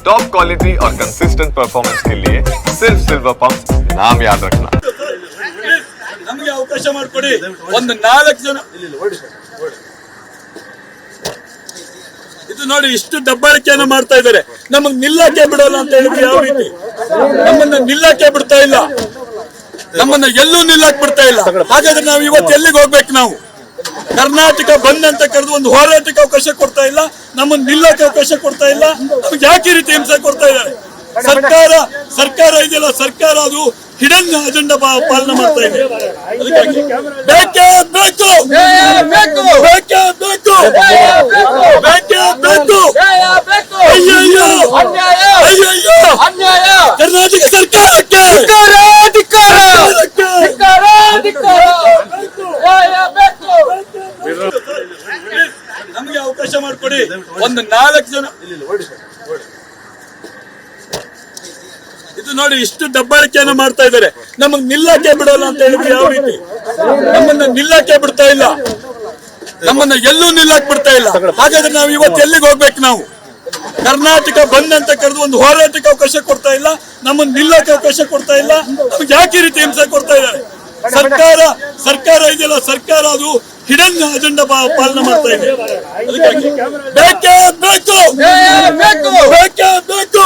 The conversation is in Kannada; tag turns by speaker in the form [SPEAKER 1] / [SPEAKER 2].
[SPEAKER 1] टॉप क्वालिटी और कंसिस्टेंट परफॉर्मेंस के लिए सिर्फ सिल्वर पंप नाम याद रखना
[SPEAKER 2] ನಮಗೆ ಅವಕಾಶ ಮಾಡಿಕೊಡಿ ಒಂದು ನಾಲ್ಕು ಜನ ಇದು ನೋಡಿ ಇಷ್ಟು ದಬ್ಬಾಳಿಕೆಯನ್ನು ಮಾಡ್ತಾ ಇದ್ದಾರೆ ನಮಗ್ ನಿಲ್ಲಕ್ಕೆ ಬಿಡೋಲ್ಲ ಅಂತ ಹೇಳಿದ್ರೆ ಯಾವ ರೀತಿ ನಮ್ಮನ್ನ ನಿಲ್ಲಕ್ಕೆ ಬಿಡ್ತಾ ಇಲ್ಲ ನಮ್ಮನ್ನ ಎಲ್ಲೂ ನಿಲ್ಲಕ್ ಬಿಡ್ತಾ ಇಲ್ಲ ಹಾಗಾದ್ರೆ ನಾವು ಇವತ್ತು ಎಲ್ಲಿಗೆ ಹೋಗ್ಬೇಕು ನಾವು ಕರ್ನಾಟಕ ಬಂದ್ ಅಂತ ಕರೆದು ಒಂದು ಹೋರಾಟಕ್ಕೆ ಅವಕಾಶ ಕೊಡ್ತಾ ಇಲ್ಲ, ನಮ್ಮನ್ನು ನಿಲ್ಲಕ್ಕೆ ಅವಕಾಶ ಕೊಡ್ತಾ ಇಲ್ಲ, ನಮ್ಗೆ ಯಾಕೆ ರೀತಿ ಹಿಂಸೆ ಕೊಡ್ತಾ ಇದ್ದಾರೆ? ಸರ್ಕಾರ ಸರ್ಕಾರ ಇದೆಯಲ್ಲ, ಸರ್ಕಾರ ಅದು ಹಿಡನ್ ಅಜೆಂಡಾ ಪಾಲನೆ ಮಾಡ್ತಾ ಇದೆ. ಬೇಕೇ ಬೇಕು! ಬೇಕೇ ಬೇಕು! ಬೇಕೇ ಬೇಕು! ಅಯ್ಯಯ್ಯೋ! ಅಯ್ಯಯ್ಯೋ! ಕರ್ನಾಟಕ ಸರ್ಕಾರಕ್ಕೆ ಅವಕಾಶ ಮಾಡಿಕೊಡಿ. ಒಂದು ನಾಲ್ಕು ಜನ ಇದು ನೋಡಿ ಇಷ್ಟು ದಬ್ಬಾಳಿಕೆಯನ್ನು ಮಾಡ್ತಾ ಇದ್ದಾರೆ. ನಮಗ್ ನಿಲ್ಲಕ್ಕೆ ಬಿಡೋಲ್ಲ ಅಂತ ಹೇಳಿದ್ರೆ ಯಾವ ರೀತಿ? ನಮ್ಮನ್ನ ನಿಲ್ಲಕ್ಕೆ ಬಿಡ್ತಾ ಇಲ್ಲ. ನಮ್ಮನ್ನ ಎಲ್ಲೂ ನಿಲ್ಲಕ್ ಬಿಡ್ತಾ ಇಲ್ಲ. ಹಾಗಾದ್ರೆ ನಾವು ಇವತ್ತು ಎಲ್ಲಿಗೆ ಹೋಗ್ಬೇಕು ನಾವು? ಕರ್ನಾಟಕ ಬಂದ್ ಅಂತ ಕರೆದು ಒಂದು ಹೋರಾಟಕ್ಕೆ ಅವಕಾಶ ಕೊಡ್ತಾ ಇಲ್ಲ. ನಮ್ಮನ್ನ ನಿಲ್ಲಕ್ಕೆ ಅವಕಾಶ ಕೊಡ್ತಾ ಇಲ್ಲ. ನಮ್ಗೆ ಯಾಕೆ ಈ ರೀತಿ ಹಿಂಸೆ ಕೊಡ್ತಾ ಇದ್ದಾರೆ? ಸರ್ಕಾರ ಸರ್ಕಾರ ಇದೆಯಲ್ಲ ಸರ್ಕಾರ ಅದು ಹಿಡನ್ ಅಜೆಂಡಾ ಪಾಲನೆ ಮಾಡ್ತಾ ಇದೆ. ಅದಕ್ಕಾಗಿ ಬೇಕೇ ಬೇಕು ಬೇಕೇ. ಬೇಕು.